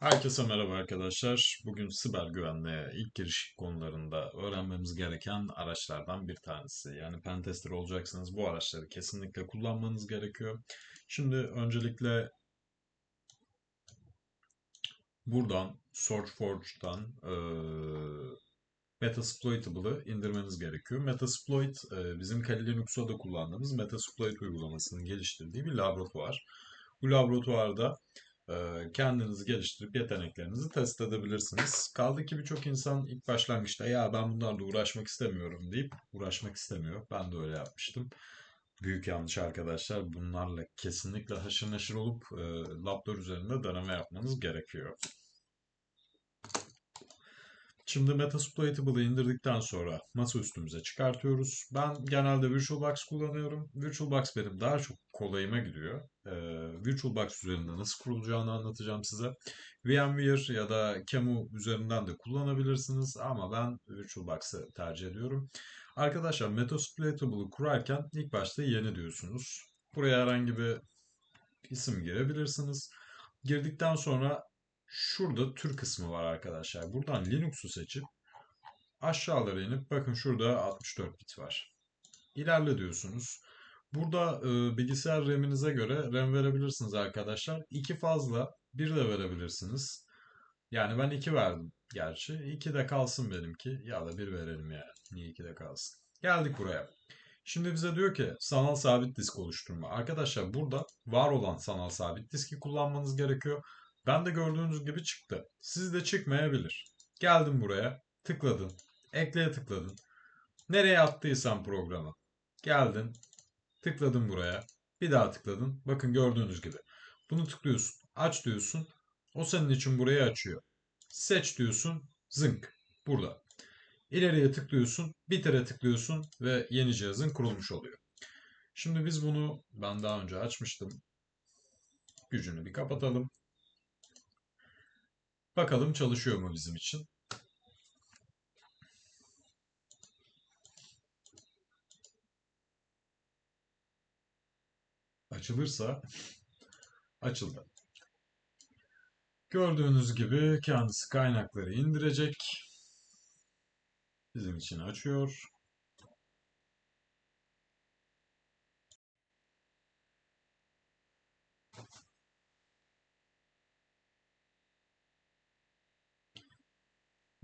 Herkese merhaba arkadaşlar. Bugün siber güvenliğe ilk giriş konularında öğrenmemiz gereken araçlardan bir tanesi. Yani pentester olacaksınız bu araçları kesinlikle kullanmanız gerekiyor. Şimdi öncelikle buradan SourceForge'dan e, Metasploitable'ı indirmeniz gerekiyor. Metasploit e, bizim Kali Linux'ta da kullandığımız Metasploit uygulamasının geliştirdiği bir laboratuvar. Bu laboratuvarda kendinizi geliştirip yeteneklerinizi test edebilirsiniz. Kaldı ki birçok insan ilk başlangıçta ya ben bunlarla uğraşmak istemiyorum deyip uğraşmak istemiyor. Ben de öyle yapmıştım. Büyük yanlış arkadaşlar. Bunlarla kesinlikle haşır neşir olup e, lablar üzerinde deneme yapmanız gerekiyor. Şimdi Metasploitable'ı indirdikten sonra masa üstümüze çıkartıyoruz. Ben genelde VirtualBox kullanıyorum. VirtualBox benim daha çok kolayıma gidiyor. Ee, VirtualBox üzerinde nasıl kurulacağını anlatacağım size. VMware ya da Kemu üzerinden de kullanabilirsiniz ama ben VirtualBox'ı tercih ediyorum. Arkadaşlar Metasploitable'ı kurarken ilk başta yeni diyorsunuz. Buraya herhangi bir isim girebilirsiniz. Girdikten sonra Şurada tür kısmı var arkadaşlar. Buradan Linux'u seçip aşağılara inip bakın şurada 64 bit var. İlerle diyorsunuz. Burada e, bilgisayar RAM'inize göre RAM verebilirsiniz arkadaşlar. 2 fazla 1 de verebilirsiniz. Yani ben 2 verdim gerçi. 2 de kalsın benimki. Ya da 1 verelim yani. Niye 2 de kalsın? Geldik buraya. Şimdi bize diyor ki sanal sabit disk oluşturma. Arkadaşlar burada var olan sanal sabit diski kullanmanız gerekiyor. Ben de gördüğünüz gibi çıktı. Sizde çıkmayabilir. Geldin buraya, tıkladın, ekleye tıkladın. Nereye attıysan programı. Geldin, tıkladın buraya, bir daha tıkladın. Bakın gördüğünüz gibi. Bunu tıklıyorsun, aç diyorsun. O senin için burayı açıyor. Seç diyorsun, zınk, burada. İleriye tıklıyorsun, bitire tıklıyorsun ve yeni cihazın kurulmuş oluyor. Şimdi biz bunu ben daha önce açmıştım. Gücünü bir kapatalım. Bakalım çalışıyor mu bizim için? Açılırsa açıldı. Gördüğünüz gibi kendisi kaynakları indirecek. Bizim için açıyor.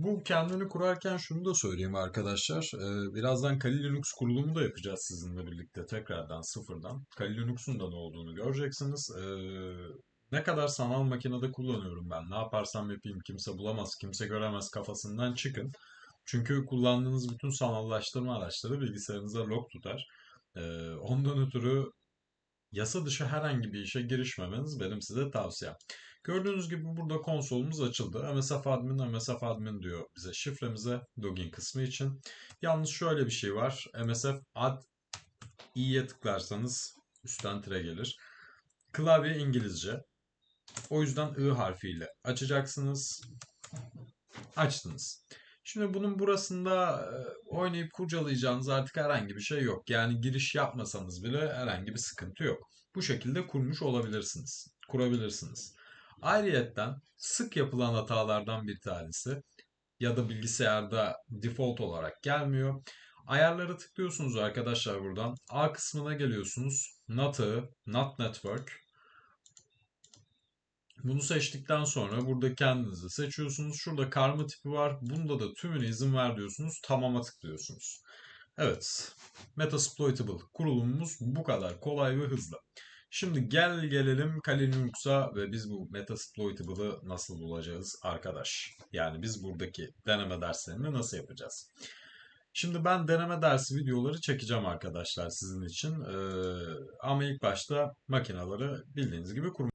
Bu kendini kurarken şunu da söyleyeyim arkadaşlar. Ee, birazdan Kali Linux kurulumu da yapacağız sizinle birlikte tekrardan sıfırdan. Kali Linux'un da ne olduğunu göreceksiniz. Ee, ne kadar sanal makinede kullanıyorum ben. Ne yaparsam yapayım kimse bulamaz, kimse göremez kafasından çıkın. Çünkü kullandığınız bütün sanallaştırma araçları bilgisayarınıza log tutar. Ee, ondan ötürü yasa dışı herhangi bir işe girişmemeniz benim size tavsiyem. Gördüğünüz gibi burada konsolumuz açıldı. MSF admin, MSF admin diyor bize şifremize login kısmı için. Yalnız şöyle bir şey var. MSF ad i'ye tıklarsanız üstten tire gelir. Klavye İngilizce. O yüzden I harfiyle açacaksınız. Açtınız. Şimdi bunun burasında e, oynayıp kurcalayacağınız artık herhangi bir şey yok. Yani giriş yapmasanız bile herhangi bir sıkıntı yok. Bu şekilde kurmuş olabilirsiniz. Kurabilirsiniz. Ayrıyetten sık yapılan hatalardan bir tanesi ya da bilgisayarda default olarak gelmiyor. Ayarları tıklıyorsunuz arkadaşlar buradan. A kısmına geliyorsunuz. NAT NAT Network. Bunu seçtikten sonra burada kendinizi seçiyorsunuz. Şurada karma tipi var. Bunda da tümüne izin ver diyorsunuz. Tamama tıklıyorsunuz. Evet. Metasploitable kurulumumuz bu kadar kolay ve hızlı. Şimdi gel gelelim Kali Linux'a ve biz bu Metasploitable'ı nasıl bulacağız arkadaş? Yani biz buradaki deneme derslerini nasıl yapacağız? Şimdi ben deneme dersi videoları çekeceğim arkadaşlar sizin için. Ee, ama ilk başta makinaları bildiğiniz gibi kurmak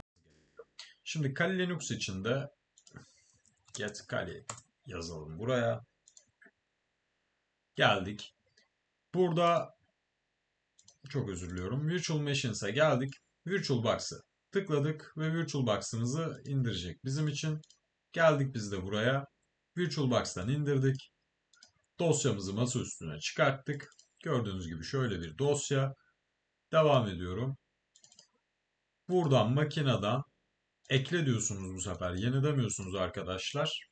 Şimdi Kali Linux için de get Kali yazalım buraya. Geldik. Burada çok özür diliyorum. Virtual Machines'e geldik. VirtualBox'ı tıkladık ve VirtualBox'ımızı indirecek. Bizim için geldik biz de buraya. VirtualBox'tan indirdik. Dosyamızı masa üstüne çıkarttık. Gördüğünüz gibi şöyle bir dosya. Devam ediyorum. Buradan makineden ekle diyorsunuz bu sefer. Yeni demiyorsunuz arkadaşlar.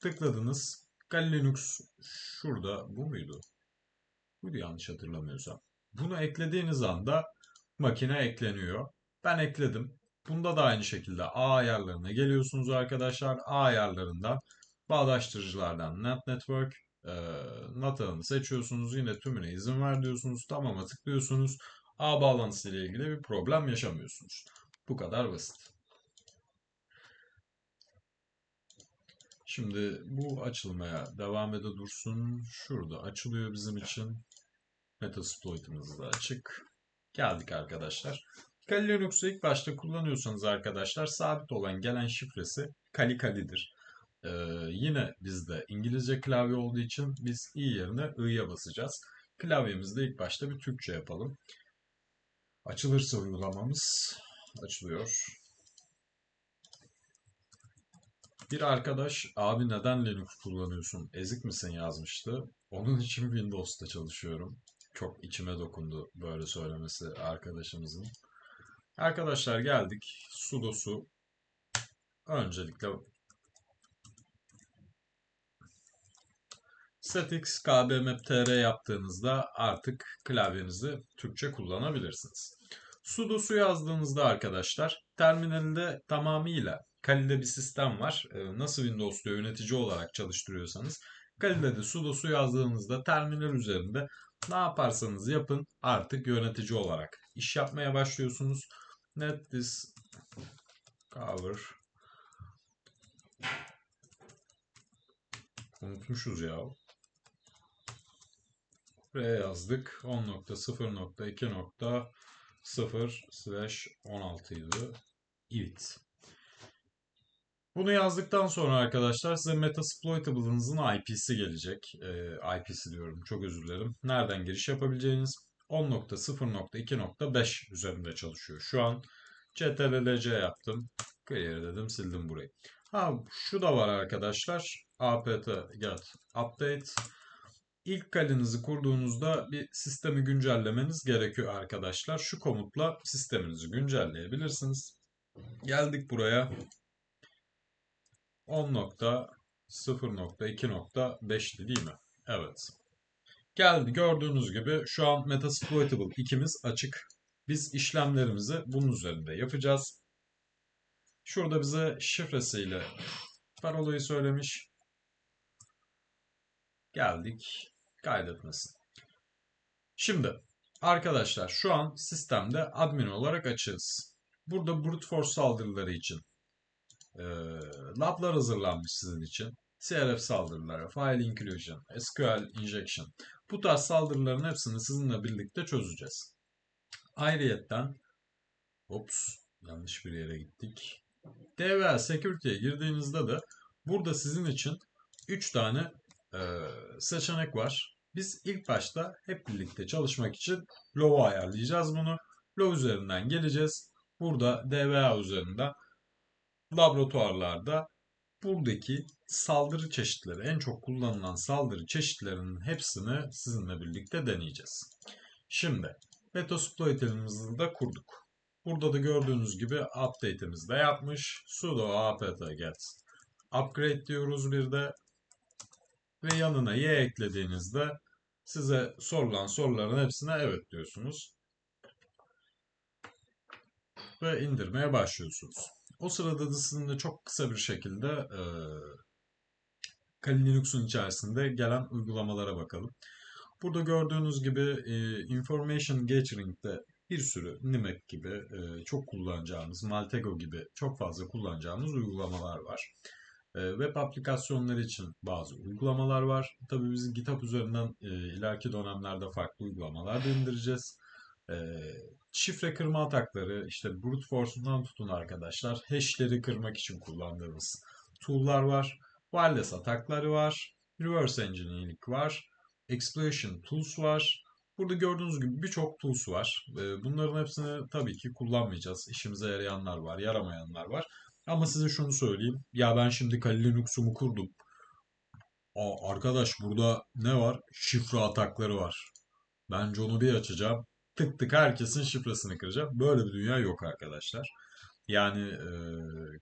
Tıkladınız. Kali Linux şurada bu muydu? Buydu yanlış hatırlamıyorsam. Bunu eklediğiniz anda makine ekleniyor. Ben ekledim. Bunda da aynı şekilde A ayarlarına geliyorsunuz arkadaşlar. A ayarlarından bağdaştırıcılardan Net Network e, NAT ağını seçiyorsunuz. Yine tümüne izin ver diyorsunuz. Tamam'a tıklıyorsunuz. A bağlantısı ile ilgili bir problem yaşamıyorsunuz. Bu kadar basit. Şimdi bu açılmaya devam ede dursun. Şurada açılıyor bizim için. Metasploit'imiz da açık. Geldik arkadaşlar. Kali Linux'u ilk başta kullanıyorsanız arkadaşlar sabit olan gelen şifresi Kali Kali'dir. Ee, yine bizde İngilizce klavye olduğu için biz i yerine i'ye basacağız. Klavyemizde ilk başta bir Türkçe yapalım. Açılırsa uygulamamız açılıyor. Bir arkadaş abi neden Linux kullanıyorsun ezik misin yazmıştı. Onun için Windows'ta çalışıyorum. Çok içime dokundu böyle söylemesi arkadaşımızın. Arkadaşlar geldik. Sudosu öncelikle Statix kbmap.tr yaptığınızda artık klavyenizi Türkçe kullanabilirsiniz. Sudosu yazdığınızda arkadaşlar terminalinde tamamıyla Kali'de bir sistem var. Ee, nasıl Windows'ta yönetici olarak çalıştırıyorsanız Kali'de de sudosu yazdığınızda terminal üzerinde ne yaparsanız yapın artık yönetici olarak iş yapmaya başlıyorsunuz. Net this cover Unutmuşuz ya. R yazdık. 10.0.2.0 slash 16 idi. Evet. Bunu yazdıktan sonra arkadaşlar size Metasploitable'ınızın IP'si gelecek. Ee, IP'si diyorum çok özür dilerim. Nereden giriş yapabileceğiniz 10.0.2.5 üzerinde çalışıyor. Şu an CTRL-C yaptım. Clear dedim sildim burayı. Ha şu da var arkadaşlar. apt get update. İlk kalenizi kurduğunuzda bir sistemi güncellemeniz gerekiyor arkadaşlar. Şu komutla sisteminizi güncelleyebilirsiniz. Geldik buraya. 10.0.2.5'ti değil mi? Evet. Geldi gördüğünüz gibi şu an Metasploitable 2'miz açık. Biz işlemlerimizi bunun üzerinde yapacağız. Şurada bize şifresiyle parolayı söylemiş. Geldik kaydetmesin. Şimdi arkadaşlar şu an sistemde admin olarak açığız. Burada brute force saldırıları için e, lablar hazırlanmış sizin için. CRF saldırıları, file inclusion, SQL injection. Bu tarz saldırıların hepsini sizinle birlikte çözeceğiz. Ayrıyetten ops yanlış bir yere gittik. DVL Security'ye girdiğinizde de burada sizin için 3 tane e, seçenek var. Biz ilk başta hep birlikte çalışmak için Low'u ayarlayacağız bunu. Low üzerinden geleceğiz. Burada DVA üzerinden laboratuvarlarda buradaki saldırı çeşitleri, en çok kullanılan saldırı çeşitlerinin hepsini sizinle birlikte deneyeceğiz. Şimdi Metasploit'imizi de kurduk. Burada da gördüğünüz gibi update'imizi de yapmış. sudo apt get upgrade diyoruz bir de ve yanına y eklediğinizde size sorulan soruların hepsine evet diyorsunuz. Ve indirmeye başlıyorsunuz. O sırada da sizinle çok kısa bir şekilde e, Kali Linux'un içerisinde gelen uygulamalara bakalım. Burada gördüğünüz gibi e, Information Gathering'de bir sürü Nimek gibi e, çok kullanacağımız, Maltego gibi çok fazla kullanacağımız uygulamalar var. E, web aplikasyonları için bazı uygulamalar var. Tabii biz GitHub üzerinden e, ileriki dönemlerde farklı uygulamalar da indireceğiz. E, şifre kırma atakları, işte brute force'undan tutun arkadaşlar. Hash'leri kırmak için kullandığımız tool'lar var. Wireless atakları var. Reverse engineering var. Exploitation tools var. Burada gördüğünüz gibi birçok tools var. Bunların hepsini tabii ki kullanmayacağız. İşimize yarayanlar var, yaramayanlar var. Ama size şunu söyleyeyim. Ya ben şimdi Kali Linux'umu kurdum. Aa, arkadaş burada ne var? Şifre atakları var. Bence onu bir açacağım. Tık tık herkesin şifresini kıracağım. Böyle bir dünya yok arkadaşlar. Yani e,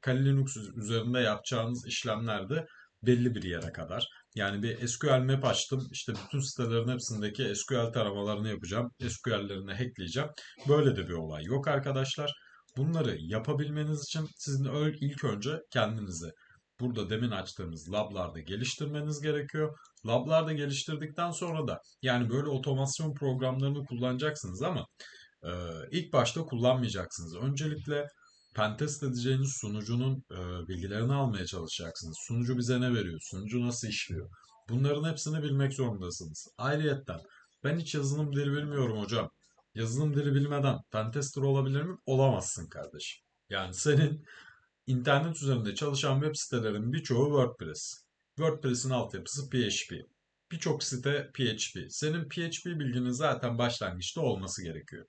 Kali Linux üzerinde yapacağınız işlemler de belli bir yere kadar. Yani bir SQL map açtım. İşte bütün sitelerin hepsindeki SQL taramalarını yapacağım. SQL'lerini hackleyeceğim. Böyle de bir olay yok arkadaşlar. Bunları yapabilmeniz için sizin ilk önce kendinizi burada demin açtığımız lablarda geliştirmeniz gerekiyor. Lablarda geliştirdikten sonra da yani böyle otomasyon programlarını kullanacaksınız ama e, ilk başta kullanmayacaksınız. Öncelikle pentest edeceğiniz sunucunun e, bilgilerini almaya çalışacaksınız. Sunucu bize ne veriyor? Sunucu nasıl işliyor? Bunların hepsini bilmek zorundasınız. Ayrıyetten ben hiç yazılım dili bilmiyorum hocam. Yazılım dili bilmeden pentester olabilir mi? Olamazsın kardeşim. Yani senin internet üzerinde çalışan web sitelerin birçoğu WordPress. WordPress'in altyapısı PHP. Birçok site PHP. Senin PHP bilginin zaten başlangıçta olması gerekiyor.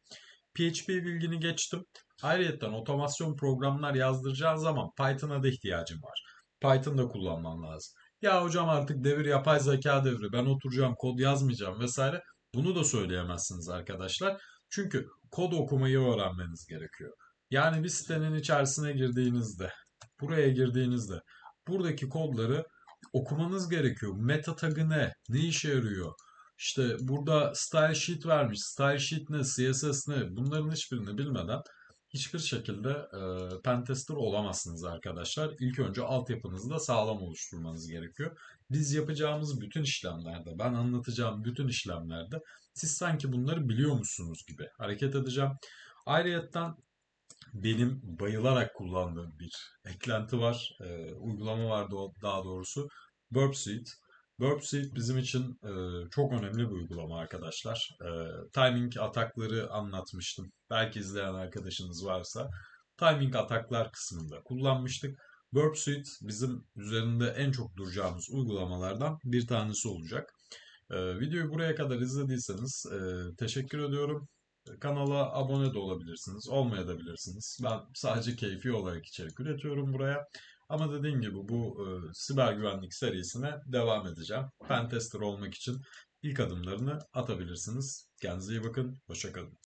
PHP bilgini geçtim. Ayrıca otomasyon programlar yazdıracağın zaman Python'a da ihtiyacım var. Python'da kullanman lazım. Ya hocam artık devir yapay zeka devri. Ben oturacağım kod yazmayacağım vesaire. Bunu da söyleyemezsiniz arkadaşlar. Çünkü kod okumayı öğrenmeniz gerekiyor. Yani bir sitenin içerisine girdiğinizde, buraya girdiğinizde buradaki kodları okumanız gerekiyor. Meta tagı ne? Ne işe yarıyor? İşte burada style sheet vermiş. Style sheet ne? CSS ne? Bunların hiçbirini bilmeden hiçbir şekilde e, pentester olamazsınız arkadaşlar. İlk önce altyapınızı da sağlam oluşturmanız gerekiyor. Biz yapacağımız bütün işlemlerde, ben anlatacağım bütün işlemlerde siz sanki bunları biliyormuşsunuz gibi hareket edeceğim. Ayrıyeten benim bayılarak kullandığım bir eklenti var, e, uygulama var daha doğrusu. Burp Suite. Burp Suite bizim için e, çok önemli bir uygulama arkadaşlar. E, timing atakları anlatmıştım. Belki izleyen arkadaşınız varsa. Timing ataklar kısmında kullanmıştık. Burp Suite bizim üzerinde en çok duracağımız uygulamalardan bir tanesi olacak. E, videoyu buraya kadar izlediyseniz e, teşekkür ediyorum. Kanala abone de olabilirsiniz, olmayabilirsiniz. Ben sadece keyfi olarak içerik üretiyorum buraya. Ama dediğim gibi bu e, siber güvenlik serisine devam edeceğim. Pentester olmak için ilk adımlarını atabilirsiniz. Kendinize iyi bakın, hoşçakalın.